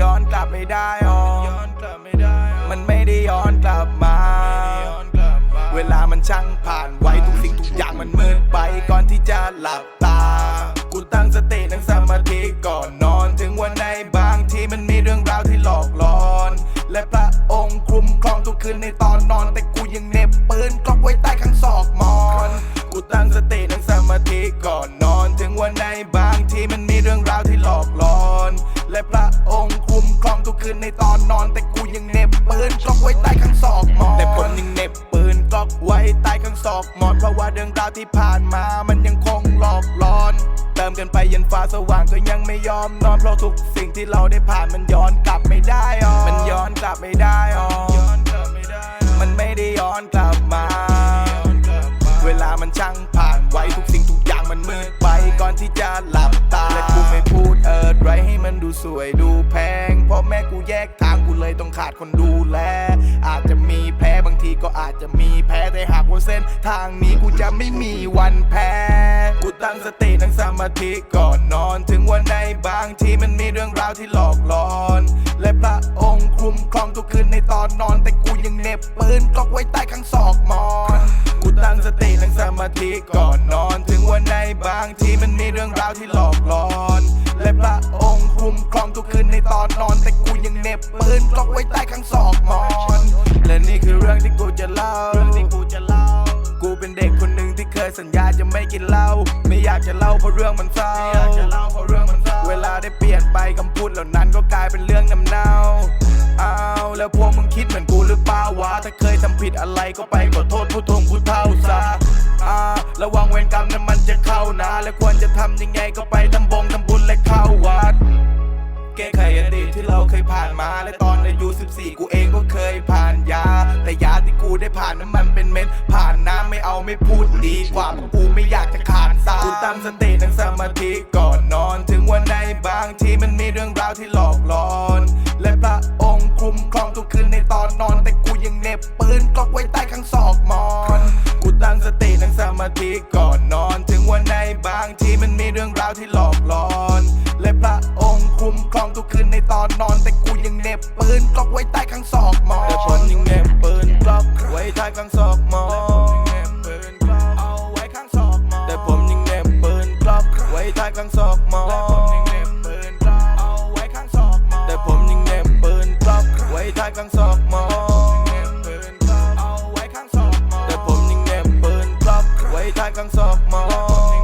ย้อนกลับไม่ได้อ๋อย้อนกลับไม่ได้มันไม่ได้ย้อนกลับมาย้อนกลับมา เวลามันช่างผ่านไวทุกสิ่งทุกอย่างมันมืดไปก่อนที่จะหลับตา กูตั้งสตินั่งสมาธิก่อนนอนถึงวันในบา นในตอนนอนแต่กูยังเน็บปืนกล็อกไว้ใต้ข้างศอกหมอนแต่ผมยังเน็บปืนกล็อกไว้ใต้ข้างศอกหมอนเพราะว่าเรื่องราวที่ผ่านมามันยังคงหลอกหลอน เติมกันไปยันฟ้าสว่างก็ยังไม่ยอมนอนเพราะทุกสิ่งที่เราได้ผ่านมันย้อนกลับไม่ได้อ๋อมันย้อนกลับไม่ได้อ๋อย้อนกลับไม่ได้มันไม่ได้ย้อนกลับมา เวลามันช่างผ่านไวทุกสิ่งทุกอย่างมันมืดไปก่อนที่จะหลับตาและกูไม่พูดเอิดไรให้มันดูสวยดูแพง กูแยกทางกูเลยต้องขาดคนดูแล อาจจะมีแพ้บางทีก็อาจจะมีแพ้แต่หากว่าเส้น ทางนี้กูจะไม่มีวันแพ้ กูตั้งสตินั่งสมาธิก่อนนอน ถึงวันในบางทีมันมีเรื่องราวที่หลอกหลอน และพระองค์คุ้มครองทุกคืนในตอนนอน แต่กูยังเน็บปืนกล็อกไว้ใต้ข้างศอกมอนกูตั้งสตินั่งสมาธิก่อนนอน ถึงวันในบางทีมันมีเรื่องราวที่หลอกหลอน และพระองค์คุ้มครองทุกคืนในตอน ยังเน็บปืนกล็อกไว้ใต้ข้างศอกหมอน และนี่คือเรื่องที่กูจะเล่า เรื่องที่กูจะเล่า กูเป็นเด็กคนหนึ่งที่เคยสัญญาจะไม่กินเหล้า ไม่อยากจะเล่าเพราะเรื่องมันเศร้า ไม่อยากจะเล่าเพราะเรื่องมันเศร้า เวลาได้เปลี่ยนไปคำพูดเหล่านั้นก็กลายเป็นเรื่องน้ำเน่าอ้าวแล้วพวกมึงคิดเหมือนกูหรือเปล่าวะ ถ้าเคยทำผิดอะไรก็ไปขอโทษผู้ทงผู้เท่าซะอ่าระวังเวรกรรมนั้นมันจะเข้านะ และควรจะทำยังไงก็ไปทำบงทำบุญและเข้าวัด ที่เราเคยผ่านมา และตอนอายุ 14 กูเองก็เคยผ่านยา แต่ยาที่กูได้ผ่านนั้นมันเป็นเม็ด ผ่านน้ำไม่เอาไม่พูดดีกว่าเพราะกูไม่อยากจะขาดสากูตั้งสตินั่งสมาธิก่อนนอนถึงวันในบางทีมันมีเรื่องราวที่หลอกหลอน และพระองค์คุ้มครองทุกคืนในตอนนอน แต่กูยังเน็บปืนกลอกไว้ใต้ข้างศอกมอน กูตั้งสตินั่งสมาธิก่อนนอน ถึงวันในบางทีมันมีเรื่องราวที่หลอก คืนในตอนนอนแต่กูยังเน็บปืนกลอกไว้ใต้ข้างศอกหมอนแต่ผมยังเน็บปืนกลอกไว้ใต้ข้างศอกหมอนเอาไว้ข้างศอกหมอนแต่ผมยังเน็บปืนกลอกไว้ใต้ข้างศอกหมอนแต่ผมยังเน็บปืนกลอกไว้ใต้ข้างศอกหมอนแต่ผมยังเน็บปืนกลอกไว้ใต้ข้างศอกหมอน